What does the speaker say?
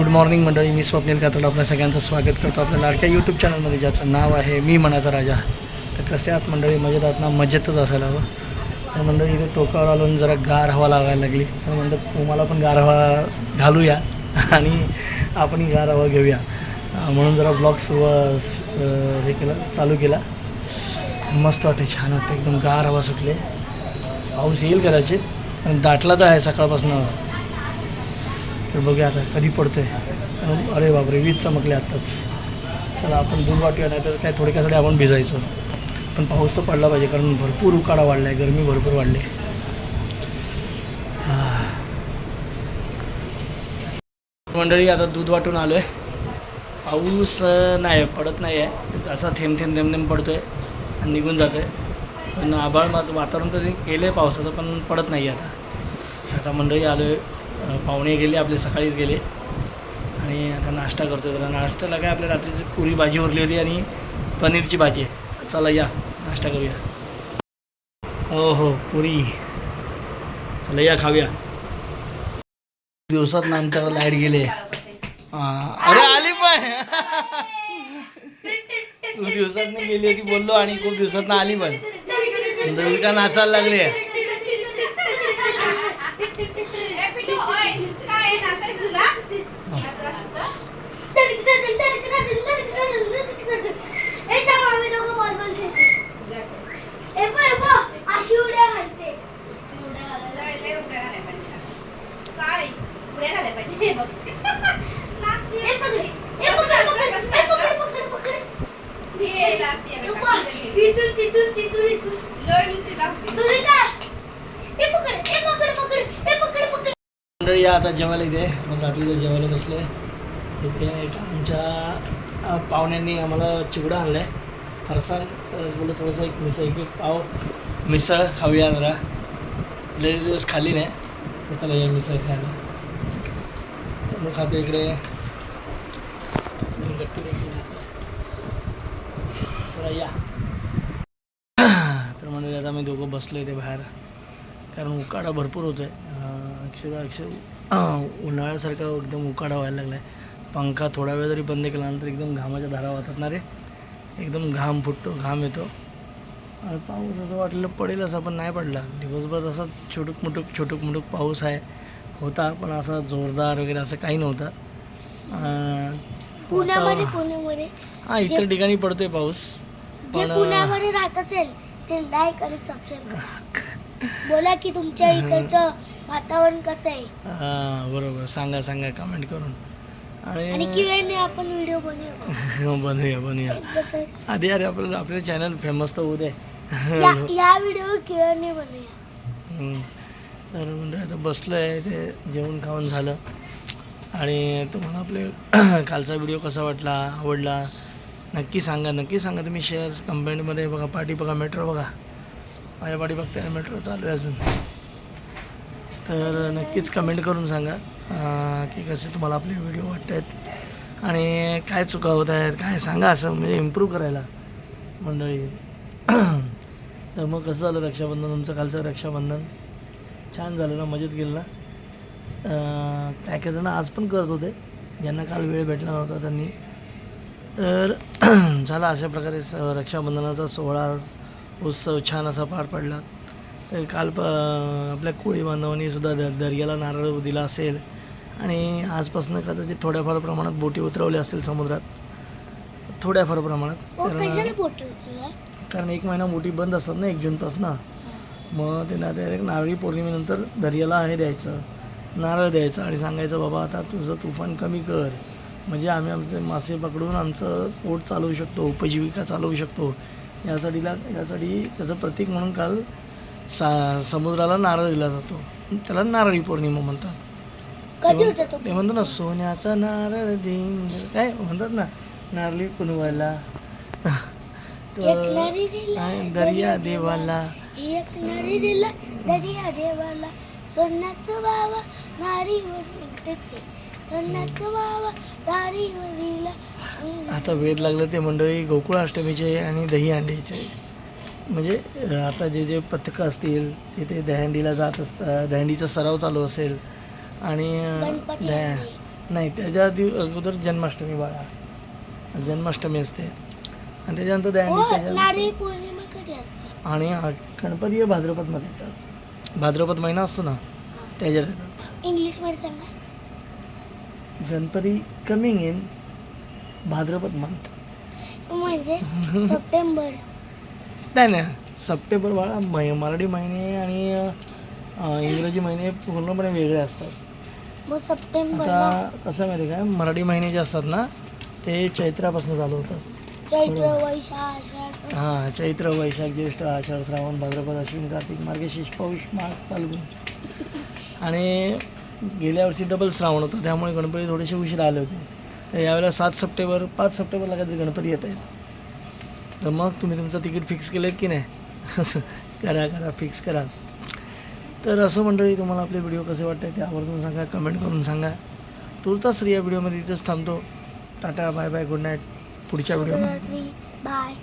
Good morning मंडळी मी स्वप्नील कातड आपल्या सगळ्यांचं स्वागत करतो आपल्या लाडक्या यूट्यूब चॅनलमध्ये ज्याचं नाव आहे मी मनाचा राजा. तर कसे आहात मंडळी मजेत आहात ना? मजेतच असायला हवं. तर मंडळी इथे टोकावर आलो जरा गार हवा लागायला लागली. तर म्हणलं तुम्हाला पण गार हवा घालूया आणि आपणही गार हवा घेऊया. म्हणून जरा ब्लॉग्स व हे केलं चालू केला. मस्त वाटते छान वाटते एकदम गार हवा सुटली. पाऊस येईल कदाचित आणि दाटला तर आहे सकाळपासून. तर बघूया आता कधी पडतोय. अरे बापरे वीज चमकले आत्ताच. चला आपण दूध वाटूया नाही तर काय थोडक्यासाठी आपण भिजायचो. पण पाऊस तर पडला पाहिजे कारण भरपूर उकाडा वाढला आहे गरमी भरपूर वाढली. आहे. मंडळी आता दूध वाटून आलो आहे पाऊस नाही पडत नाही आहे असा थेंब थेंब थेंब थेंब पडतो आहे आणि निघून जातो आहे पण आभाळ मात वातावरण तर केलं आहे पावसाचं पण पडत नाही आहे आता. आता मंडळी आलो आहे पाहुणे गेले आपले सकाळीच गेले. आणि आता नाश्ता करतो जरा नाश्त्याला काय आपल्या रात्रीची पुरी भाजी उरली होती आणि पनीरची भाजी आहे. चला या नाश्ता करूया. हो हो पुरी. चला या खाऊया. दिवसात ना आमच्याकडे लाइट गेले. अरे आली पण. खूप दिवसात गेली होती बोललो आणि खूप दिवसात आली पण. देविका नाचायला लागली आहे? तिथून तिथून तिथून इथून तुम्ही काय हे पकड हे पकड पकड हे पकड पकड मंडळी या आता जेवायला इथे मग रात्रीचं जेवायला बसले इथे एक आमच्या पाहुण्यांनी आम्हाला चिवडा आणला आहे फरसाण बोललं थोडंसं एक मिसळ एक एक पाव मिसळ खाऊया जरा लय दिवस खाली नाही तर चला या मिसळ खायला तर खातो इकडे. या. तर म्हणजे आता मी दोघं बसलो इथे बाहेर. कारण उकाडा भरपूर होतो आहे अक्षरशः अक्षर उन्हाळ्यासारखा एकदम उकाडा व्हायला लागला आहे पंखा थोडा वेळ जरी बंद केल्यानंतर एकदम घामाच्या धारा वाहतात ना रे. एकदम घाम फुटतो घाम येतो. आणि पाऊस असं वाटलं पडेल असं पण नाही पडला. दिवसभर असा छोटूक मुटूक छोटूक मुटूक पाऊस आहे. होता पण असा जोरदार वगैरे असं काही नव्हतं. पुण्यामध्ये पुण्यामध्ये. हा इतर ठिकाणी पडतोय पाऊस. जे पण पुण्यामध्ये राहत असेल ते लाईक आणि सबस्क्राईब करा. बोला की तुमच्या इकडचं वातावरण कसं आहे? हां बरोबर. सांगा सांगा कमेंट करून. आणि आणि किंवा आपण व्हिडिओ बनवू बनवूया बनवूया. तर आधी अरे आपलं आपलं चॅनल फेमस तर होऊ दे. या व्हिडिओ किंवा बनवूया. तर म्हणजे आता बसलो आहे ते जेवण खाऊन झालं. आणि तुम्हाला आपले कालचा व्हिडिओ कसा वाटला आवडला? नक्की सांगा नक्की सांगा तुम्ही शेअर्स कंपनीमध्ये बघा पाठी बघा मेट्रो बघा. माझ्या पाठी बघताय मेट्रो चालू आहे अजून. तर नक्कीच कमेंट करून सांगा की कसे तुम्हाला आपले व्हिडिओ वाटत आहेत आणि काय चुका होत आहेत काय सांगा असं म्हणजे इम्प्रूव्ह करायला मंडळी. तर मग कसं झालं रक्षाबंधन तुमचं कालचं रक्षाबंधन? छान झालं ना मजेत गेलं ना. काय काय जण आज पण करत होते. ज्यांना काल वेळ भेटला नव्हता त्यांनी. तर झाला अशा प्रकारे स रक्षाबंधनाचा सोहळा उत्सव छान असा पार पडला. तर काल प आपल्या कोळी बांधवांनी सुद्धा द दर्याला नारळ दिला असेल. आणि आजपासून कदाचित थोड्याफार प्रमाणात बोटी उतरवल्या असेल समुद्रात. थोड्याफार प्रमाणात. ओ कारण- एक महिना मोठी बंद असतात ना एक जूनपासून. मग ते ना डायरेक्ट नारळी पौर्णिमेनंतर दर्याला हे द्यायचं. नारळ द्यायचं आणि सांगायचं बाबा आता तुझं तुफान कमी कर. म्हणजे आम्ही आमचे मासे पकडून आमचं पोट चालवू शकतो उपजीविका चालवू शकतो. यासाठीला यासाठी त्याचं प्रतीक म्हणून काल सा समुद्राला नारळ दिला जातो. त्याला नारळी पौर्णिमा म्हणतात. तो म्हणतो ना सोन्याचा नारळ दिन काय म्हणतात ना नारळी पुनवायला. नारी दिला दर्या देवाला. एक नारी दिला दर्या देवाला. सोन्याचं बाबा नारी त्याचे सोन्याचं बाबा दिला आता वेद लागलं ते मंडळी गोकुळ अष्टमीचे आणि दही अंडीचे म्हणजे आता जे जे पथकं असतील तिथे दहंडीला जात असतात दहंडीचा सराव चालू असेल आणि. नाही त्याच्या आधी अगोदर जन्माष्टमी बाळा. जन्माष्टमी असते. आणि त्याच्यानंतर दहंडी हो पौर्णिमा कधी असते? आणि गणपती हे भाद्रपदमध्ये येतात. भाद्रपद महिना असतो ना त्याच्यात येतात. इंग्लिशमध्ये सांगा. Ganpati coming in Bhadrapad month म्हणजे सप्टेंबर. नाही नाही सप्टेंबर बाळा मै मराठी महिने आणि इंग्रजी महिने पूर्णपणे वेगळे असतात. मग सप्टेंबर आता कसं माहिती काय मराठी महिने जे असतात ना ते चैत्रापासून चालू होतात. चैत्र वैशाख. हां चैत्र वैशाख ज्येष्ठ आषाढ श्रावण भाद्रपद अश्विन कार्तिक मार्गशीर्ष पौष माघ फाल्गुन. आणि गेल्या वर्षी डबल श्रावण होतं त्यामुळे गणपती थोडेसे उशीर आले होते. तर यावेळेला सात सप्टेंबर पाच सप्टेंबरला काहीतरी गणपती येत आहेत तर मग तुम्ही तुमचं तिकीट फिक्स केलं की नाही? करा करा फिक्स करा. तर असं मंडळी तुम्हाला आपले व्हिडिओ कसे वाटते ते आवर्जून सांगा कमेंट करून सांगा. तुर्तास या व्हिडिओमध्ये इथेच थांबतो. Tata bye bye good night. पुढच्या व्हिडिओ बाय